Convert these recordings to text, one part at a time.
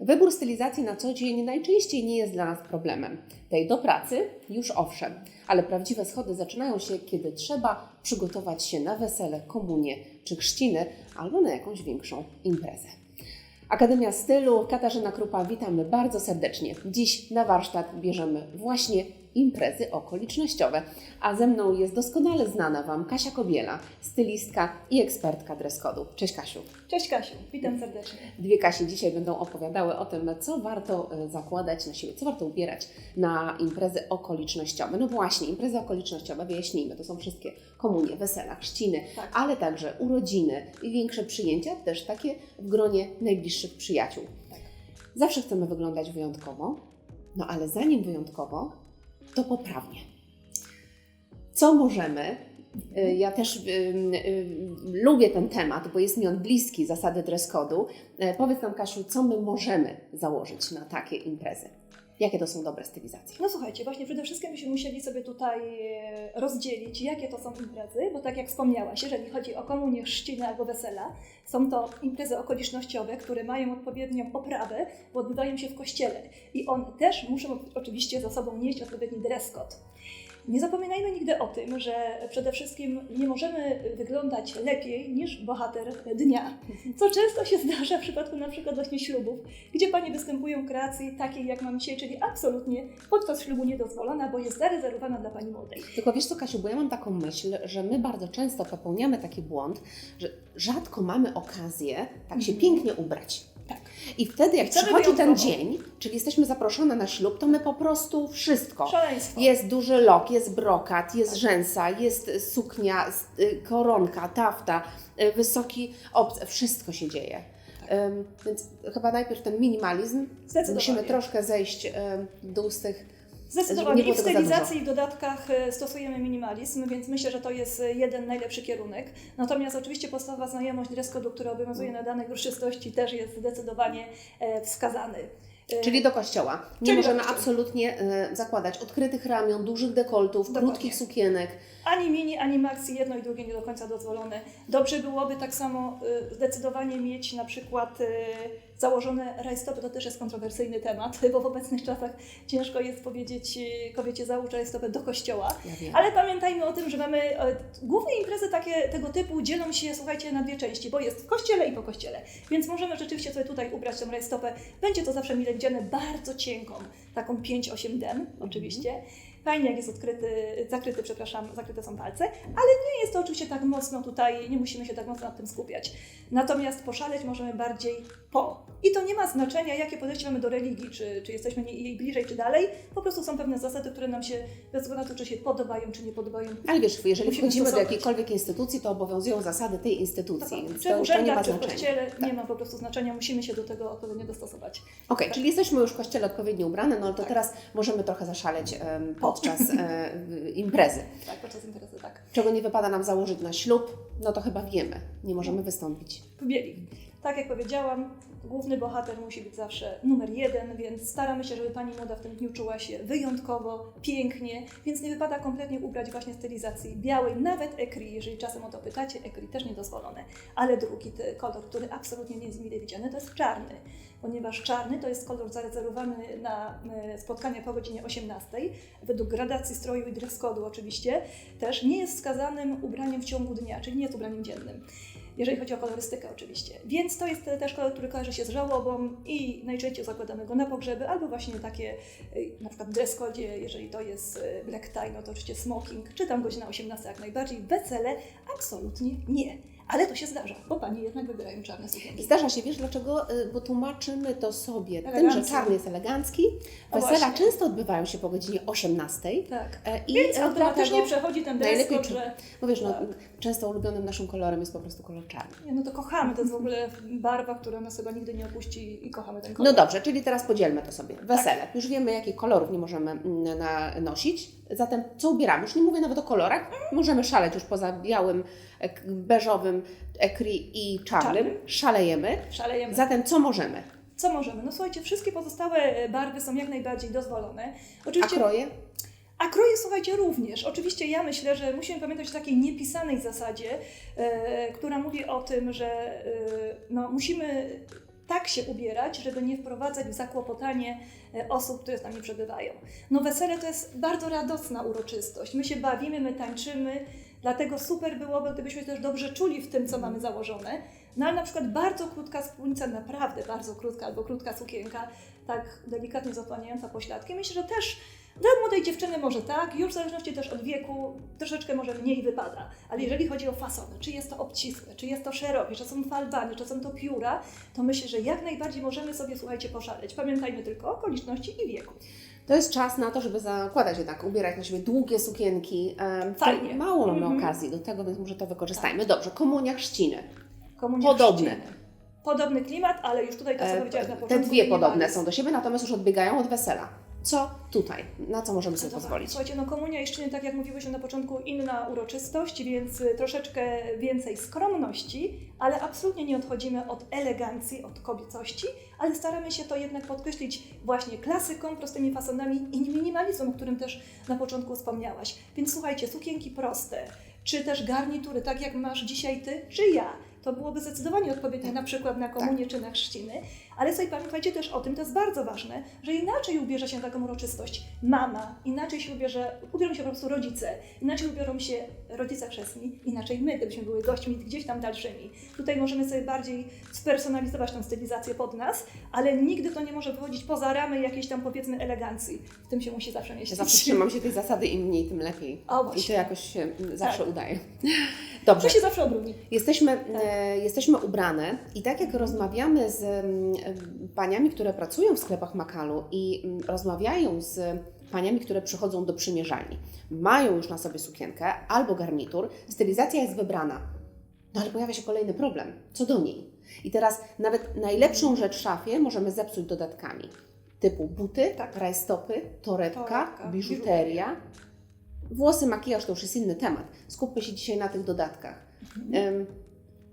Wybór stylizacji na co dzień najczęściej nie jest dla nas problemem. Tej do pracy już owszem, ale prawdziwe schody zaczynają się, kiedy trzeba przygotować się na wesele, komunię czy chrzciny albo na jakąś większą imprezę. Akademia Stylu, Katarzyna Krupa, witamy bardzo serdecznie. Dziś na warsztat bierzemy właśnie imprezy okolicznościowe, a ze mną jest doskonale znana Wam Kasia Kobiela, stylistka i ekspertka dress code'u. Cześć Kasiu. Cześć Kasiu, witam serdecznie. Dwie Kasi dzisiaj będą opowiadały o tym, co warto e, zakładać na siebie, co warto ubierać na imprezy okolicznościowe. No właśnie, imprezy okolicznościowe, wyjaśnijmy, to są wszystkie komunie, wesela, chrzciny, Tak. ale także urodziny i większe przyjęcia, też takie w gronie najbliższych przyjaciół. Tak. Zawsze chcemy wyglądać wyjątkowo, no ale zanim wyjątkowo, to poprawnie. Co możemy? y, Ja też y, y, lubię ten temat, bo jest mi on bliski, zasady dress code'u. E, Powiedz nam, Kasiu, co my możemy założyć na takie imprezy? Jakie to są dobre stylizacje? No słuchajcie, właśnie przede wszystkim byśmy musieli sobie tutaj e, rozdzielić, jakie to są imprezy, bo tak jak wspomniałaś, jeżeli chodzi o komunię, chrzciny albo wesela, są to imprezy okolicznościowe, które mają odpowiednią oprawę, bo odbywają się w kościele i one też muszą oczywiście za sobą nieść odpowiedni dress code. Nie zapominajmy nigdy o tym, że przede wszystkim nie możemy wyglądać lepiej niż bohater dnia, co często się zdarza w przypadku na przykład właśnie ślubów, gdzie panie występują w kreacji takiej jak mam dzisiaj, czyli absolutnie podczas ślubu niedozwolona, bo jest zarezerwowana dla pani młodej. Tylko wiesz co, Kasiu, bo ja mam taką myśl, że my bardzo często popełniamy taki błąd, że rzadko mamy okazję tak się Mhm. pięknie ubrać. Tak. I wtedy, jak przychodzi ten dzień, czyli jesteśmy zaproszone na ślub, to my po prostu wszystko. Szaleństwo. Jest duży lok, jest brokat, jest rzęsa, jest suknia, s- y, koronka, tafta, y, wysoki obc, wszystko się dzieje. Ym, Więc chyba najpierw ten minimalizm. Musimy troszkę zejść w dół z tych. Zdecydowanie i w stylizacji i dodatkach e, stosujemy minimalizm, więc myślę, że to jest e, jeden najlepszy kierunek. Natomiast oczywiście podstawowa znajomość dress code'u, który obowiązuje na danej uroczystości też jest zdecydowanie e, wskazany. E, Czyli do kościoła. Nie Czyli możemy absolutnie y, zakładać odkrytych ramion, dużych dekoltów, Dokładnie. krótkich sukienek. Ani mini, ani maxi, jedno i drugie nie do końca dozwolone. Dobrze byłoby tak samo y, zdecydowanie mieć na przykład y, założone rajstopy, to też jest kontrowersyjny temat, bo w obecnych czasach ciężko jest powiedzieć y, kobiecie załóż rajstopę do kościoła. Ja. Ale pamiętajmy o tym, że mamy główne imprezy takie tego typu dzielą się, słuchajcie, na dwie części, bo jest w kościele i po kościele. Więc możemy rzeczywiście sobie tutaj ubrać tę rajstopę. Będzie to zawsze mile widziane bardzo cienką, taką 5-8 den oczywiście. Fajnie, jak jest odkryty, zakryty, przepraszam, zakryte są palce, ale nie jest to oczywiście tak mocno tutaj, nie musimy się tak mocno nad tym skupiać. Natomiast poszaleć możemy bardziej po. I to nie ma znaczenia, jakie podejście mamy do religii, czy, czy jesteśmy jej bliżej, czy dalej. Po prostu są pewne zasady, które nam się, bez względu na to, czy się podobają, czy nie podobają. Ale wiesz, jeżeli Musimy wchodzimy do jakiejkolwiek instytucji, to obowiązują zasady tej instytucji, więc Czy to, w nie ma czy w znaczenia. kościele, Tak. nie ma po prostu znaczenia, musimy się do tego odpowiednio dostosować. Okej, czyli jesteśmy już w kościele odpowiednio ubrane, no ale to Tak. teraz możemy trochę zaszaleć em, podczas e, imprezy. Tak, podczas imprezy, tak. Czego nie wypada nam założyć na ślub, no to chyba wiemy, nie możemy wystąpić. Bieli. Tak jak powiedziałam, główny bohater musi być zawsze numer jeden, więc staramy się, żeby pani młoda w tym dniu czuła się wyjątkowo, pięknie, więc nie wypada kompletnie ubrać właśnie stylizacji białej, nawet ekri, jeżeli czasem o to pytacie, ekri też niedozwolone. Ale drugi kolor, który absolutnie nie jest mile widziany, to jest czarny, ponieważ czarny to jest kolor zarezerwowany na e, spotkania po godzinie 18, według gradacji stroju i dress code'u oczywiście, też nie jest wskazanym ubraniem w ciągu dnia, czyli nie jest ubraniem dziennym jeżeli chodzi o kolorystykę oczywiście. Więc to jest też kolor, który kojarzy się z żałobą i najczęściej zakładamy go na pogrzeby, albo właśnie takie y, na przykład dress code, jeżeli to jest y, black tie, no to oczywiście smoking, czy tam godzina 18 jak najbardziej, wesele absolutnie nie. Ale to się zdarza, bo panie jednak wybierają czarne sukienki. Zdarza się, wiesz dlaczego? Y, Bo tłumaczymy to sobie tym, że Elegancko. czarny jest elegancki. Wesela właśnie. często odbywają się po godzinie 18. Tak. e, I Więc e, automatycznie przechodzi ten dress że Bo wiesz, no, Tak. często ulubionym naszym kolorem jest po prostu kolor czarny. nie, no to kochamy, to jest w ogóle barwa, która nas chyba nigdy nie opuści i kochamy ten kolor. No dobrze, czyli teraz podzielmy to sobie. Wesele. Już wiemy, jakich kolorów nie możemy mm, nosić. Zatem co ubieramy? Już nie mówię nawet o kolorach. Możemy szaleć już poza białym, beżowym, ekri i czarnym. Czarnym. Szalejemy. Szalejemy. Zatem co możemy? Co możemy? No słuchajcie, wszystkie pozostałe e, barwy są jak najbardziej dozwolone. A Oczywiście, kroje? a kroje, słuchajcie, również. Oczywiście ja myślę, że musimy pamiętać o takiej niepisanej zasadzie, e, która mówi o tym, że e, no, musimy tak się ubierać, żeby nie wprowadzać w zakłopotanie e, osób, które z nami przebywają. No wesele to jest bardzo radosna uroczystość. My się bawimy, my tańczymy, dlatego super byłoby, gdybyśmy też dobrze czuli w tym, co mamy założone. No ale na przykład bardzo krótka spódnica, naprawdę bardzo krótka, albo krótka sukienka, tak delikatnie zasłaniająca pośladki, myślę, że też dla młodej dziewczyny może tak, już w zależności też od wieku troszeczkę może mniej wypada, ale jeżeli chodzi o fasony, czy jest to obcisłe, czy jest to szerokie, czy są falbany, czy są to pióra, to myślę, że jak najbardziej możemy sobie, słuchajcie, poszaleć. Pamiętajmy tylko o okoliczności i wieku. To jest czas na to, żeby zakładać jednak, ubierać na siebie długie sukienki. Em, to Fajnie. Mało mamy Mhm. okazji do tego, więc może to wykorzystajmy. Dobrze, komunia chrzciny. Komunia Podobne. chrzciny. Podobny klimat, ale już tutaj to, co E, powiedziałaś na Te początku. dwie minimalizm. podobne są do siebie, natomiast już odbiegają od wesela. Co tutaj? Na co możemy sobie pozwolić? Słuchajcie, no komunia i szczyny, tak jak mówiłyśmy na początku, inna uroczystość, więc y, troszeczkę więcej skromności, ale absolutnie nie odchodzimy od elegancji, od kobiecości, ale staramy się to jednak podkreślić właśnie klasyką, prostymi fasonami i minimalizmem, o którym też na początku wspomniałaś. Więc słuchajcie, sukienki proste, czy też garnitury, tak jak masz dzisiaj ty, czy ja. To byłoby zdecydowanie odpowiednie na przykład na komunię czy na chrzciny, ale sobie pamiętajcie też o tym, to jest bardzo ważne, że inaczej ubierze się na taką uroczystość mama, inaczej się ubierze, ubiorą się po prostu rodzice, inaczej ubiorą się rodzice chrzestni, inaczej my, gdybyśmy były gośćmi gdzieś tam dalszymi. Tutaj możemy sobie bardziej spersonalizować tą stylizację pod nas, ale nigdy to nie może wychodzić poza ramy jakiejś tam powiedzmy elegancji. W tym się musi zawsze Ja mieścić. zawsze trzymam się tej zasady, im mniej, tym lepiej. O, I to właśnie. jakoś się mm, zawsze Tak. udaje. Dobrze. To się zawsze obroni. Jesteśmy, Tak. e, jesteśmy ubrane i tak jak rozmawiamy z mm, e, paniami, które pracują w sklepach Makalu i mm, rozmawiają z paniami, które przychodzą do przymierzalni, mają już na sobie sukienkę albo garnitur, stylizacja jest wybrana. No ale pojawia się kolejny problem. Co do niej? I teraz nawet najlepszą rzecz w szafie możemy zepsuć dodatkami. Typu buty, Tak. rajstopy, torebka, Torebka, biżuteria. Włosy, makijaż to już jest inny temat. Skupmy się dzisiaj na tych dodatkach. Em,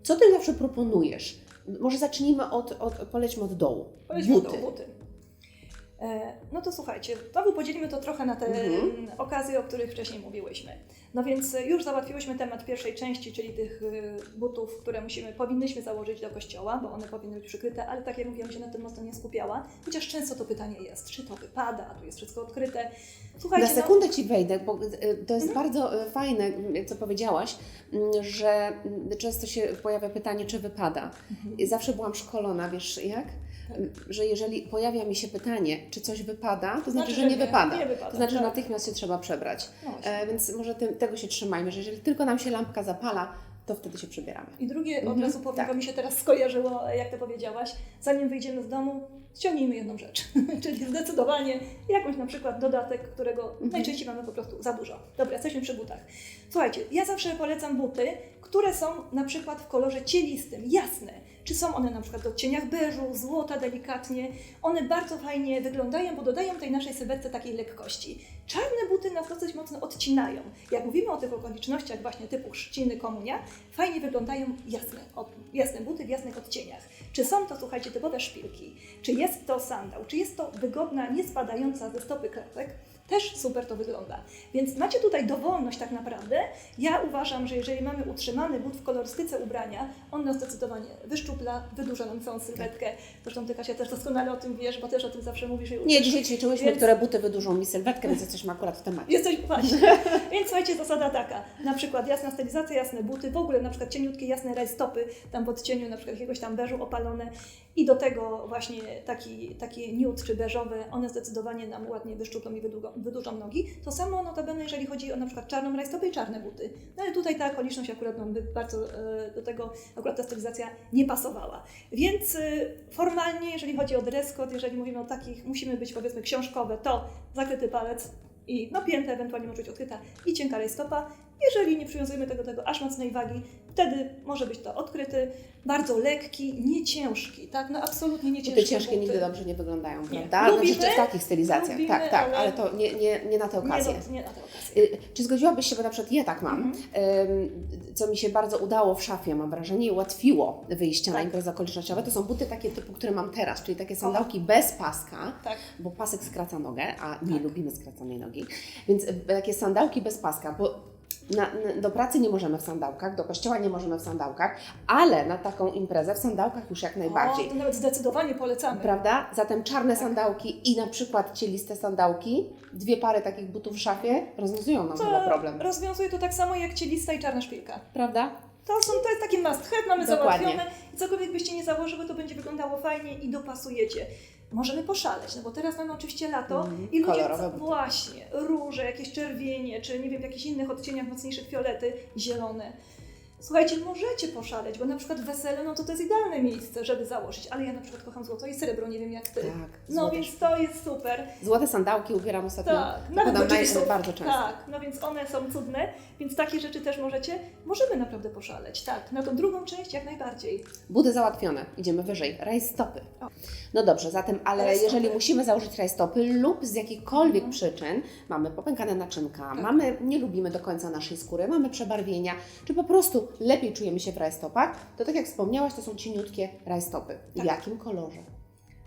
Co ty zawsze proponujesz? Może zacznijmy od, od polećmy od dołu. Powiedzmy Buty. buty. buty. E, No to słuchajcie, znowu podzielimy to trochę na te Mhm. okazje, o których wcześniej mówiłyśmy. No więc e, już załatwiłyśmy temat pierwszej części, czyli tych e, butów, które musimy, powinnyśmy założyć do kościoła, bo one powinny być przykryte, ale tak jak mówiłam, się na tym mocno nie skupiała, chociaż często to pytanie jest, czy to wypada, a tu jest wszystko odkryte. Słuchajcie, Na no- sekundę Ci wejdę, bo to jest Mhm. bardzo fajne, co powiedziałaś, że często się pojawia pytanie, czy wypada. Mhm. Zawsze byłam szkolona, wiesz jak? Że jeżeli pojawia mi się pytanie, czy coś wypada, to znaczy, że nie, wypada. Nie wypada. To znaczy, że tak. natychmiast się trzeba przebrać. No. E, więc może tym, tego się trzymajmy, że jeżeli tylko nam się lampka zapala, to wtedy się przebieramy. I drugie od Mhm, razu powiem, tak. bo mi się teraz skojarzyło, jak to powiedziałaś, zanim wyjdziemy z domu, ściągnijmy jedną rzecz, czyli zdecydowanie jakąś na przykład dodatek, którego Mhm. najczęściej mamy po prostu za dużo. Dobra, jesteśmy przy butach. Słuchajcie, ja zawsze polecam buty, które są na przykład w kolorze cielistym, jasne. Czy są one na przykład w odcieniach beżu, złota delikatnie. One bardzo fajnie wyglądają, bo dodają tej naszej sylwetce takiej lekkości. Czarne buty nas dosyć mocno odcinają. Jak mówimy o tych okolicznościach właśnie typu chrzciny, komunia, fajnie wyglądają jasne, jasne buty w jasnych odcieniach. Czy są to, słuchajcie, typowe szpilki? Czy jest to sandał? Czy jest to wygodna, nie spadająca ze stopy klapek? Też super to wygląda. Więc macie tutaj dowolność tak naprawdę. Ja uważam, że jeżeli mamy utrzymany but w kolorystyce ubrania, on nas zdecydowanie wyszczupla, wydłuża nam całą sylwetkę. Zresztą Ty Kasia też doskonale o tym wiesz, bo też o tym zawsze mówisz. i Nie, dzisiaj ćwiczyłyśmy, Więc- które buty wydłużą mi sylwetkę, więc jesteśmy akurat w temacie. Jesteś właśnie. Więc słuchajcie, zasada taka. Na przykład jasna stylizacja, jasne buty, w ogóle na przykład cieniutkie, jasne rajstopy, tam w odcieniu na przykład jakiegoś tam beżu opalone i do tego właśnie taki, taki nude czy beżowy, one zdecydowanie nam ładnie wyszczuplą i wydługą, wydłużą nogi. To samo notabene, jeżeli chodzi o na przykład czarną rajstopę i czarne buty. No ale tutaj ta okoliczność akurat by bardzo e, do tego akurat ta stylizacja nie pasowała. Więc e, formalnie, jeżeli chodzi o dress code, jeżeli mówimy o takich, musimy być powiedzmy książkowe, to zakryty palec, i napięta, ewentualnie może być odkryta i cienka rajstopa. Jeżeli nie przywiązujemy tego tego aż mocnej wagi, wtedy może być to odkryty, bardzo lekki, nie ciężki, tak? No absolutnie nie ciężki. Buty ciężkie nigdy dobrze nie wyglądają, Nie. prawda? Lubimy, znaczy, w takich stylizacjach, lubimy, tak, tak, ale- ale to nie, nie, nie na tę okazję. Nie, nie na tę okazję. Y, Czy zgodziłabyś się, bo na przykład ja tak mam, Mhm. co mi się bardzo udało w szafie, mam wrażenie, i ułatwiło wyjście na Tak. imprezy okolicznościowe, to są buty takie typu, które mam teraz, czyli takie sandałki bez paska, Tak. bo pasek skraca nogę, a nie Tak. lubimy skracanej nogi, więc y, takie sandałki bez paska, bo Na, na, do pracy nie możemy w sandałkach, do kościoła nie możemy w sandałkach, ale na taką imprezę w sandałkach już jak najbardziej. O, to nawet zdecydowanie polecamy. Prawda? Zatem czarne sandałki i na przykład cieliste sandałki, dwie pary takich butów w szafie rozwiązują nam chyba problem. rozwiązuje to tak samo jak cielista i czarna szpilka. Prawda? To, są, to jest taki must have, mamy Dokładnie. załatwione cokolwiek byście nie założyły, to będzie wyglądało fajnie i dopasujecie. Możemy poszaleć, no bo teraz mamy oczywiście lato Mhm. i ludzie buty. właśnie, róże, jakieś czerwienie, czy nie wiem, w jakichś innych odcieniach mocniejszych fiolety, zielone. Słuchajcie, możecie poszaleć, bo na przykład wesele, no to to jest idealne miejsce, żeby założyć, ale ja na przykład kocham złoto i srebro, nie wiem jak Ty. Tak. No złote, więc to jest super. złote sandałki ubieram ostatnio. Tak, nawet naj- jeansów. bardzo często. Tak, no więc one są cudne, więc takie rzeczy też możecie. Możemy naprawdę poszaleć, tak. Na tą drugą część jak najbardziej. Buty załatwione, idziemy wyżej. Rajstopy. O. No dobrze, zatem, ale Rajstopy. jeżeli musimy założyć rajstopy lub z jakichkolwiek Mhm. przyczyn, mamy popękane naczynka, Tak. mamy, nie lubimy do końca naszej skóry, mamy przebarwienia, czy po prostu lepiej czujemy się w rajstopach, to tak jak wspomniałaś, to są cieniutkie rajstopy. W Tak. jakim kolorze?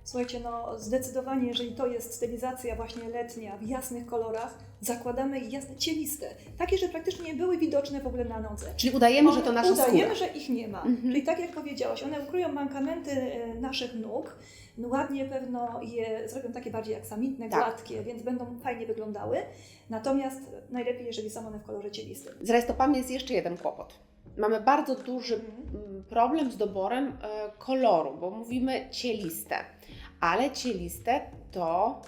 Słuchajcie, no zdecydowanie, jeżeli to jest stylizacja właśnie letnia, w jasnych kolorach, zakładamy jasne cieliste. Takie, że praktycznie nie były widoczne w ogóle na nodze. Czyli udajemy, że One- to nasza udajemy, skóra. że ich nie ma. Mhm. Czyli tak jak powiedziałaś, one ukryją mankamenty e, naszych nóg, no ładnie pewno je zrobią takie bardziej aksamitne, Tak. gładkie, więc będą fajnie wyglądały. Natomiast najlepiej, jeżeli są one w kolorze cielistym. Z rajstopami jest jeszcze jeden kłopot. Mamy bardzo duży Mhm. mm, problem z doborem e, koloru, bo mówimy cieliste, ale cieliste to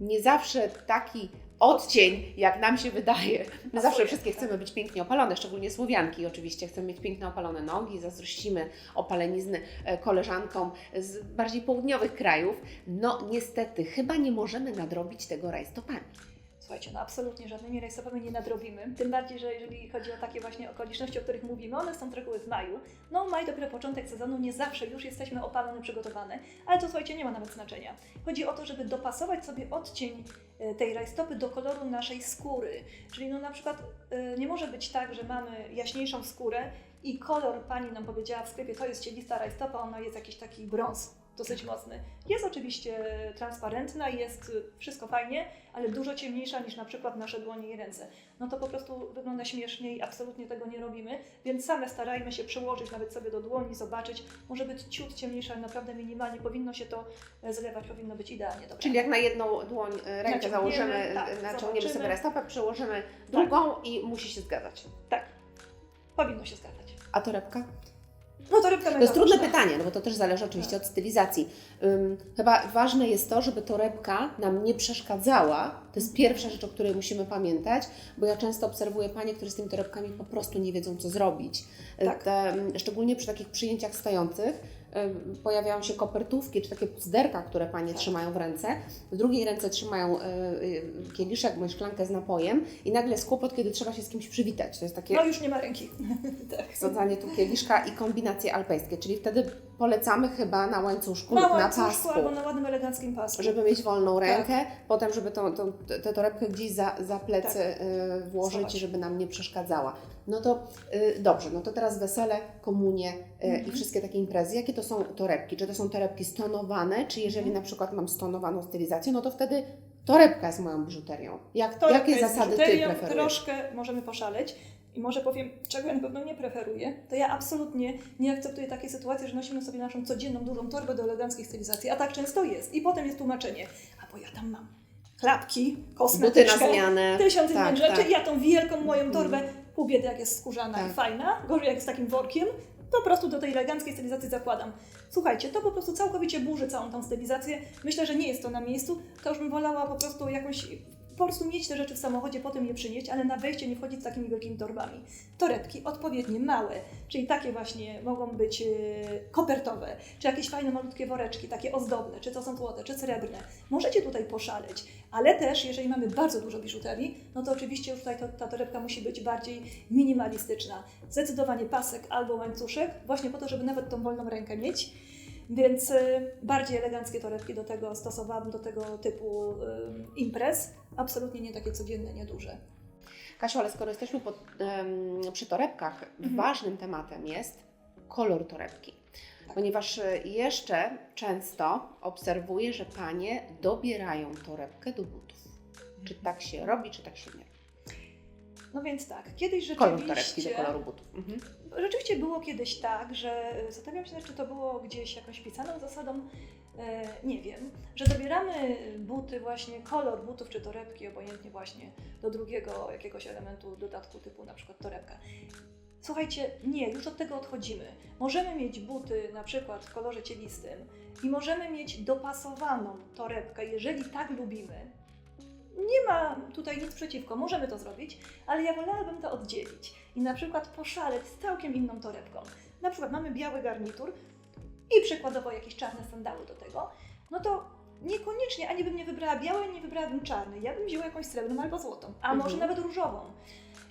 nie zawsze taki odcień, jak nam się wydaje. My zawsze wszystkie tak. chcemy być pięknie opalone, szczególnie Słowianki oczywiście. Chcemy mieć pięknie opalone nogi, zazdrościmy opalenizny e, koleżankom z bardziej południowych krajów. No niestety, chyba nie możemy nadrobić tego rajstopami. Słuchajcie, no absolutnie żadnymi rajstopami nie nadrobimy. Tym bardziej, że jeżeli chodzi o takie właśnie okoliczności, o których mówimy, one są reguły w maju. No maj dopiero początek sezonu, nie zawsze już jesteśmy opalone, przygotowane, ale to słuchajcie, nie ma nawet znaczenia. Chodzi o to, żeby dopasować sobie odcień e, tej rajstopy do koloru naszej skóry. Czyli no na przykład e, nie może być tak, że mamy jaśniejszą skórę i kolor pani nam powiedziała w sklepie, to jest cielista rajstopa, ona jest jakiś taki brąz dosyć mocny. Jest oczywiście transparentna, jest wszystko fajnie, ale dużo ciemniejsza niż na przykład nasze dłonie i ręce. No to po prostu wygląda śmiesznie i absolutnie tego nie robimy, więc same starajmy się przełożyć nawet sobie do dłoni, zobaczyć. Może być ciut ciemniejsza, ale naprawdę minimalnie powinno się to e, zlewać, powinno być idealnie dobre. Czyli jak na jedną dłoń e, rękę założymy, tak, e, naciągniemy sobie rajstopę, przełożymy drugą i musi się zgadzać. Tak, powinno się zgadzać. A torebka? No to rybka To jest trudne pytanie, no bo to też zależy oczywiście od stylizacji. Ym, chyba ważne jest to, żeby torebka nam nie przeszkadzała. To jest pierwsza rzecz, o której musimy pamiętać, bo ja często obserwuję panie, które z tymi torebkami po prostu nie wiedzą, co zrobić. Tak. Te, ym, szczególnie przy takich przyjęciach stojących pojawiają się kopertówki, czy takie puzderka, które panie Tak. trzymają w ręce. W drugiej ręce trzymają y, y, kieliszek bądź szklankę z napojem i nagle jest kłopot, kiedy trzeba się z kimś przywitać. To jest takie No już nie ma ręki. tak. tu kieliszka i kombinacje alpejskie, czyli wtedy polecamy chyba na łańcuszku Na lub na pasku, albo na ładnym, eleganckim pasku. żeby mieć wolną Tak. rękę, potem żeby tą, tą, tę torebkę gdzieś za, za plecy Tak. y, włożyć, Schować. żeby nam nie przeszkadzała. No to y, dobrze, no to teraz wesele, komunie y, Mhm. i wszystkie takie imprezy. Jakie to są torebki? Czy to są torebki stonowane, czy jeżeli Mhm. na przykład mam stonowaną stylizację, no to wtedy torebka jest moją biżuterią. Jak, jakie zasady Ty preferujesz? Troszkę możemy poszaleć. I może powiem, czego ja na pewno nie preferuję, to ja absolutnie nie akceptuję takiej sytuacji, że nosimy sobie naszą codzienną dużą torbę do eleganckich stylizacji, a tak często jest. I potem jest tłumaczenie, a bo ja tam mam klapki, Buty na kosmetyczkę, zmianę. tysiąc innych Tak, rzeczy tak. i ja tą wielką moją Mhm. torbę, pół biedy jak jest skórzana Tak. i fajna, gorzej jak jest takim workiem, po prostu do tej eleganckiej stylizacji zakładam. Słuchajcie, to po prostu całkowicie burzy całą tą stylizację. Myślę, że nie jest to na miejscu. To już bym wolała po prostu jakąś po prostu mieć te rzeczy w samochodzie, potem je przynieść, ale na wejście nie wchodzić z takimi wielkimi torbami. Torebki odpowiednie małe, czyli takie właśnie mogą być e, kopertowe, czy jakieś fajne malutkie woreczki, takie ozdobne, czy to są złote, czy srebrne. Możecie tutaj poszaleć, ale też jeżeli mamy bardzo dużo biżuterii, no to oczywiście już tutaj to, ta torebka musi być bardziej minimalistyczna. Zdecydowanie pasek albo łańcuszek, właśnie po to, żeby nawet tą wolną rękę mieć. Więc y, bardziej eleganckie torebki do tego stosowałabym, do tego typu y, imprez. Absolutnie nie takie codzienne, nieduże. Kasiu, ale skoro jesteśmy pod, przy torebkach, Mhm. ważnym tematem jest kolor torebki. Tak. Ponieważ e, jeszcze często obserwuję, że panie dobierają torebkę do butów. Czy tak się robi, czy tak się nie robi? No więc tak, kiedyś Kolor torebki do rzeczywiście, koloru butów. Mhm. rzeczywiście było kiedyś tak, że e, zastanawiam się, czy to było gdzieś jakąś pisaną zasadą, e, nie wiem, że dobieramy buty właśnie, kolor butów czy torebki, obojętnie właśnie do drugiego jakiegoś elementu dodatku typu na przykład torebka. Słuchajcie, nie, już od tego odchodzimy. Możemy mieć buty na przykład w kolorze cielistym i możemy mieć dopasowaną torebkę, jeżeli tak lubimy. Nie ma tutaj nic przeciwko, możemy to zrobić, ale ja wolałabym to oddzielić i na przykład poszaleć z całkiem inną torebką. Na przykład mamy biały garnitur i przykładowo jakieś czarne sandały do tego, no to niekoniecznie ani bym nie wybrała białej, nie wybrałabym czarnej. Ja bym wzięła jakąś srebrną albo złotą, a Mhm. może nawet różową.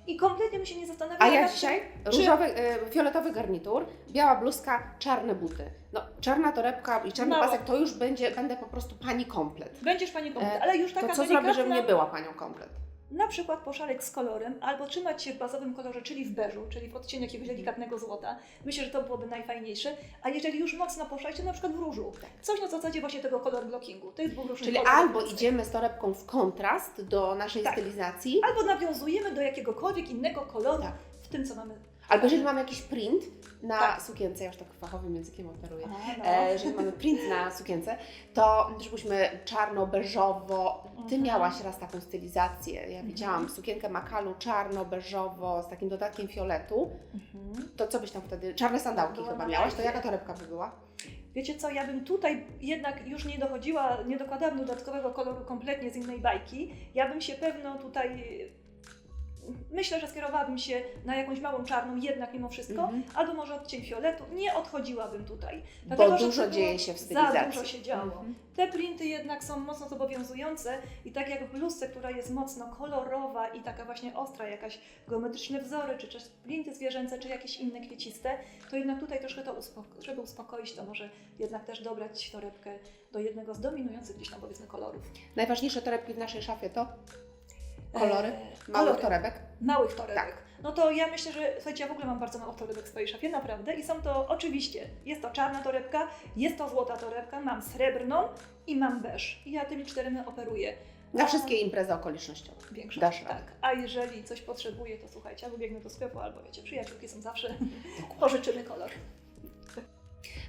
I kompletnie bym się nie zastanawiała. A ja dzisiaj czy- różowy, y, fioletowy garnitur, biała bluzka, czarne buty. No, czarna torebka i czarny Mało. pasek to już będzie, będę po prostu pani komplet. Będziesz pani komplet, E, ale już To taka co zrobię, żebym delikatna- nie była panią komplet? Na przykład poszaleć z kolorem, albo trzymać się w bazowym kolorze, czyli w beżu, czyli w odcieniu jakiegoś delikatnego złota. Myślę, że to byłoby najfajniejsze. A jeżeli już mocno poszaleć, to na przykład w różu. Coś na zasadzie właśnie tego kolor blockingu, tych dwóch różnych Czyli albo idziemy z torebką w kontrast do naszej Tak. stylizacji, Albo nawiązujemy do jakiegokolwiek innego koloru Tak. w tym, co mamy. albo jeżeli mamy jakiś print na Tak. sukience, ja już tak fachowym językiem operuję, A, no. e, jeżeli mamy print na sukience, to żebyśmy czarno-beżowo, ty Mhm. miałaś raz taką stylizację, ja widziałam sukienkę makalu czarno-beżowo z takim dodatkiem fioletu, Mhm. to co byś tam wtedy, czarne sandałki Była chyba na miałaś, to jaka torebka by była? Wiecie co, ja bym tutaj jednak już nie dochodziła, nie dokładałam dodatkowego koloru kompletnie z innej bajki. Ja bym się pewno tutaj. Myślę, że skierowałabym się na jakąś małą czarną, jednak mimo wszystko, Mhm. albo może odcień fioletu. Nie odchodziłabym tutaj. Bo Dlatego, że dużo dzieje się w Za stylizacji. dużo się działo. Mhm. Te printy jednak są mocno zobowiązujące i tak jak w bluzce, która jest mocno kolorowa i taka właśnie ostra, jakaś geometryczne wzory, czy też printy zwierzęce, czy jakieś inne kwieciste, to jednak tutaj troszkę to uspoko- żeby uspokoić, to może jednak też dobrać torebkę do jednego z dominujących gdzieś tam powiedzmy kolorów. Najważniejsze torebki w naszej szafie to kolory, Eee, małych kolory. torebek. Małych torebek. Tak. No to ja myślę, że słuchajcie, ja w ogóle mam bardzo mało torebek w swojej szafie, naprawdę. I są to oczywiście, jest to czarna torebka, jest to złota torebka, mam srebrną i mam beż. I ja tymi czterema operuję. Na wszystkie imprezy okolicznościowe. Większość. Dasz radę. tak. A jeżeli coś potrzebuję, to słuchajcie, albo biegnę do sklepu, albo wiecie, przyjaciółki są zawsze, pożyczymy kolor.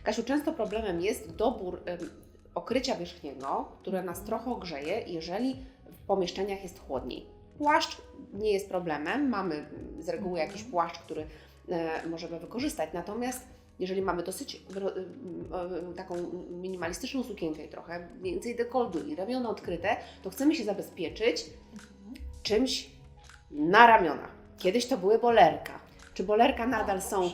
Kasiu, często problemem jest dobór em, okrycia wierzchniego, które nas trochę ogrzeje, jeżeli w pomieszczeniach jest chłodniej. Płaszcz nie jest problemem, mamy z reguły Mhm. jakiś płaszcz, który e, możemy wykorzystać, natomiast jeżeli mamy dosyć em, e, taką minimalistyczną sukienkę i trochę więcej dekoldu i ramiona odkryte, to chcemy się zabezpieczyć czymś na ramiona. Kiedyś to były bolerka. Czy bolerka nadal są.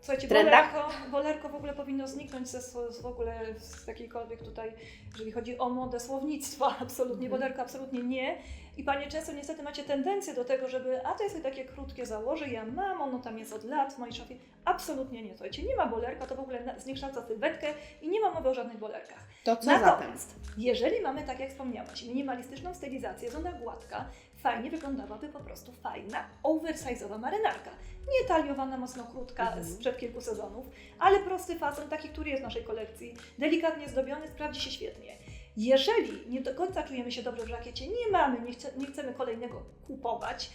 Słuchajcie, trendach? bolerko, bolerko w ogóle powinno zniknąć ze, z w ogóle z jakiejkolwiek tutaj, jeżeli chodzi o modę słownictwa, absolutnie, Mhm. bolerko absolutnie nie. I Panie często niestety macie tendencję do tego, żeby, a to jest takie krótkie założę, ja mam, ono tam jest od lat w mojej szafie. Absolutnie nie, słuchajcie, nie ma bolerka, to w ogóle zniekształca sylwetkę i nie ma mowy o żadnych bolerkach. to co zatem? Natomiast, jeżeli mamy, tak jak wspomniałaś, minimalistyczną stylizację, jest ona gładka, fajnie wyglądałaby po prostu fajna, oversize'owa marynarka. Nie taliowana, mocno krótka Mhm. sprzed kilku sezonów, ale prosty fason, taki, który jest w naszej kolekcji, delikatnie zdobiony, sprawdzi się świetnie. Jeżeli nie do końca czujemy się dobrze w żakiecie, nie mamy, nie, chce, nie chcemy kolejnego kupować,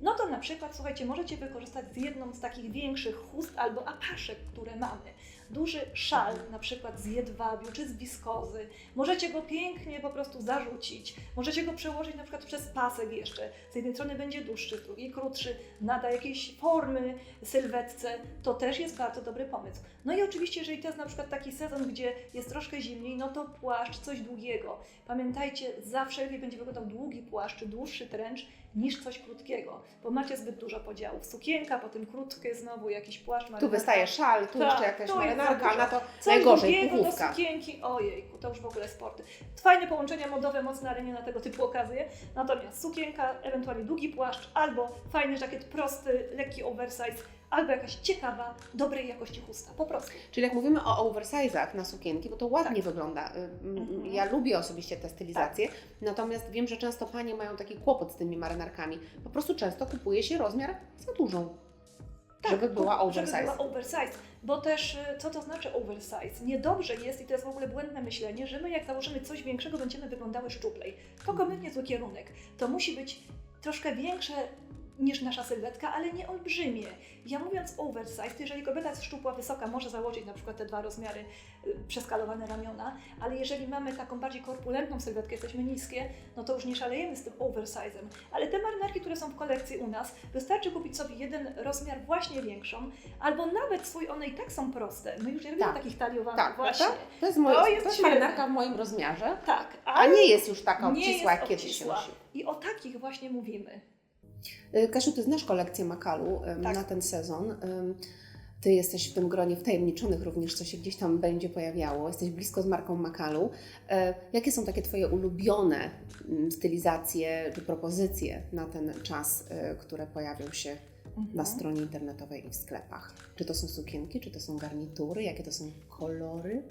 no to na przykład, słuchajcie, możecie wykorzystać z jedną z takich większych chust albo apaszek, które mamy. Duży szal, na przykład z jedwabiu czy z wiskozy. Możecie go pięknie po prostu zarzucić. Możecie go przełożyć na przykład przez pasek jeszcze. Z jednej strony będzie dłuższy, z drugiej krótszy, nada jakiejś formy sylwetce. To też jest bardzo dobry pomysł. No i oczywiście, jeżeli to jest na przykład taki sezon, gdzie jest troszkę zimniej, no to płaszcz, coś długiego. Pamiętajcie, zawsze lepiej będzie wyglądał długi płaszcz, czy dłuższy trench, niż coś krótkiego, bo macie zbyt dużo podziałów. Sukienka, potem krótkie znowu jakiś płaszcz. Tu marynarka. wystaje szal, tu Tak, jeszcze jakaś jest za marynarka, na to Coś najgorzej długiego do puchówka. sukienki, ojejku, to już w ogóle sporty. Fajne połączenia modowe, mocne arenie na tego typu okazje. Natomiast sukienka, ewentualnie długi płaszcz, albo fajny żakiet prosty, lekki oversize, albo jakaś ciekawa, dobrej jakości chusta, po prostu. Czyli jak mówimy o oversize'ach na sukienki, bo to ładnie Tak. wygląda. Y, Mhm. Ja lubię osobiście te stylizacje, natomiast wiem, że często panie mają taki kłopot z tymi marynarkami. Po prostu często kupuje się rozmiar za dużą, żeby była oversize. Tak, Żeby była oversize. Bo też, y, co to znaczy oversize? Niedobrze jest, i to jest w ogóle błędne myślenie, że my jak założymy coś większego, będziemy wyglądały szczuplej. To kompletnie zły kierunek. To musi być troszkę większe niż nasza sylwetka, ale nie olbrzymie. Ja mówiąc oversize, to jeżeli kobieta jest szczupła, wysoka, może założyć na przykład te dwa rozmiary y, przeskalowane ramiona, ale jeżeli mamy taką bardziej korpulentną sylwetkę, jesteśmy niskie, no to już nie szalejemy z tym oversizem. Ale te marynarki, które są w kolekcji u nas, wystarczy kupić sobie jeden rozmiar właśnie większą, albo nawet swój, one i tak są proste. My już nie robimy Tak. takich taliowanych Tak, właśnie. prawda? To jest, moje, To to jest jest, świetne. marynarka w moim rozmiarze, Tak, a nie jest już taka obcisła, jest jak kiedyś się. I o takich właśnie mówimy. Y, Kasiu, Ty znasz kolekcję Makalu Tak. na ten sezon. Ty jesteś w tym gronie wtajemniczonych również, co się gdzieś tam będzie pojawiało. Jesteś blisko z marką Makalu. E, Jakie są takie Twoje ulubione mm, stylizacje czy propozycje na ten czas, e, które pojawią się na Mhm. stronie internetowej i w sklepach? Czy to są sukienki, czy to są garnitury, jakie to są kolory?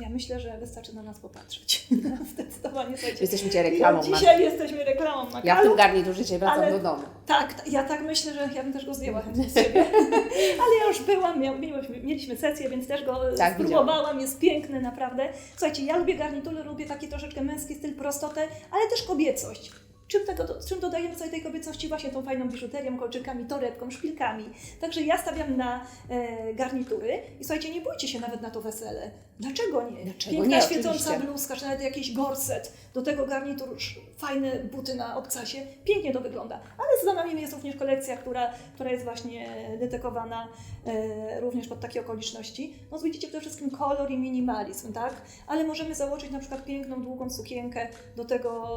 Ja myślę, że wystarczy na nas popatrzeć. Zdecydowanie. Jesteśmy Cię Ja reklamą. dzisiaj jesteśmy reklamą Ja w Makalu. tym garniturze dzisiaj wracam do domu. Tak, ja tak myślę, że ja bym też go zdjęła chętnie z siebie. Ale ja już byłam, mieliśmy, mieliśmy sesję, więc też go Tak, spróbowałam. Jest piękny, naprawdę. Słuchajcie, ja lubię garnitury, lubię taki troszeczkę męski styl, prostotę, ale też kobiecość. Czym, tego, czym dodajemy sobie tej kobiecości? Właśnie tą fajną biżuterią, kolczykami, torebką, szpilkami. Także ja stawiam na e, garnitury i słuchajcie, nie bójcie się nawet na to wesele. Dlaczego nie? Dlaczego Piękna, nie? świecąca Oczywiście. bluzka, czy nawet jakiś gorset. Do tego garnitur, fajne buty na obcasie. Pięknie to wygląda. Ale za nami jest również kolekcja, która, która jest właśnie dedykowana e, również pod takie okoliczności. No widzicie przede wszystkim kolor i minimalizm, tak? Ale możemy założyć na przykład piękną, długą sukienkę, do tego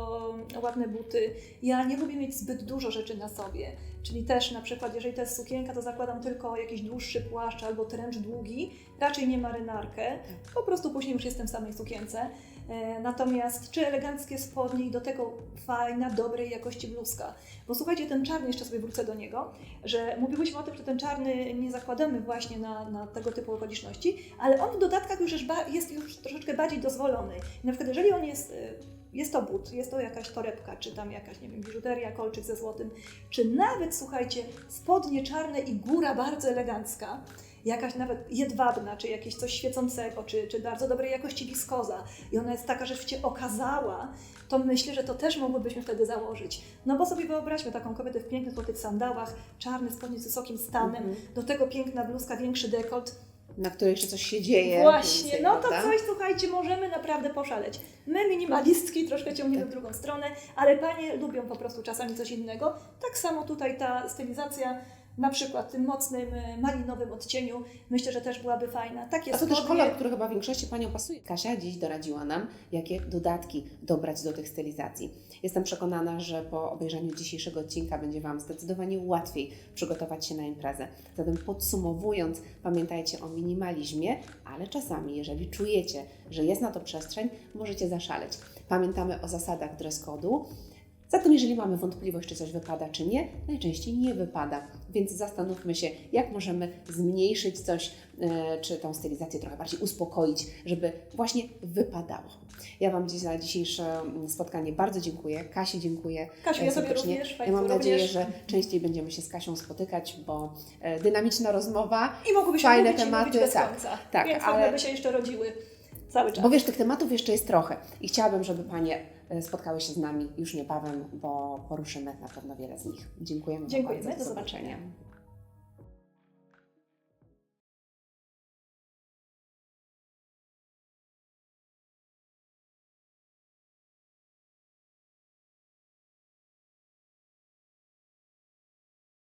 ładne buty. Ja nie lubię mieć zbyt dużo rzeczy na sobie. Czyli też na przykład, jeżeli to jest sukienka, to zakładam tylko jakiś dłuższy płaszcz albo tręcz długi, raczej nie marynarkę. Po prostu później już jestem w samej sukience. E, Natomiast czy eleganckie spodnie i do tego fajna, dobrej jakości bluzka. Bo słuchajcie, ten czarny, jeszcze sobie wrócę do niego, że mówiłyśmy o tym, że ten czarny nie zakładamy właśnie na, na tego typu okoliczności, ale on w dodatkach już jest, jest już troszeczkę bardziej dozwolony. Na przykład jeżeli on jest, y, jest to but, jest to jakaś torebka, czy tam jakaś, nie wiem, biżuteria, kolczyk ze złotym, czy nawet, słuchajcie, spodnie czarne i góra bardzo elegancka, jakaś nawet jedwabna, czy jakieś coś świecącego, czy, czy bardzo dobrej jakości wiskoza i ona jest taka, że Cię okazała, to myślę, że to też mogłybyśmy wtedy założyć. No bo sobie wyobraźmy taką kobietę w pięknych złotych sandałach, czarne spodnie z wysokim stanem, Mhm. do tego piękna bluzka, większy dekolt. Na której jeszcze coś się dzieje. Właśnie, no to prawda? coś, słuchajcie, możemy naprawdę poszaleć. My minimalistki troszkę ciągniemy w drugą stronę, ale panie lubią po prostu czasami coś innego. Tak samo tutaj ta stylizacja, na przykład w tym mocnym, e, malinowym odcieniu, myślę, że też byłaby fajna. Takie A to też kolor, który chyba większości Panią pasuje. Kasia dziś doradziła nam, jakie dodatki dobrać do tych stylizacji. Jestem przekonana, że po obejrzeniu dzisiejszego odcinka będzie Wam zdecydowanie łatwiej przygotować się na imprezę. Zatem podsumowując, pamiętajcie o minimalizmie, ale czasami, jeżeli czujecie, że jest na to przestrzeń, możecie zaszaleć. Pamiętamy o zasadach dress code'u. Zatem, jeżeli mamy wątpliwość, czy coś wypada, czy nie, najczęściej nie wypada. Więc zastanówmy się, jak możemy zmniejszyć coś, e, czy tą stylizację trochę bardziej uspokoić, żeby właśnie wypadało. Ja Wam dziś za dzisiejsze mm, spotkanie bardzo dziękuję. Kasi dziękuję. Kasiu, ja sobie również, Ja mam nadzieję, również. że częściej będziemy się z Kasią spotykać, bo e, dynamiczna rozmowa, I mogłyby się fajne mówić tematy, mówić bez tak, końca. tak, Więc ale- ale... by się jeszcze rodziły cały czas. bo wiesz, tych tematów jeszcze jest trochę i chciałabym, żeby Panie spotkały się z nami już niebawem, bo poruszymy na pewno wiele z nich. Dziękujemy. Dziękujemy, do zobaczenia.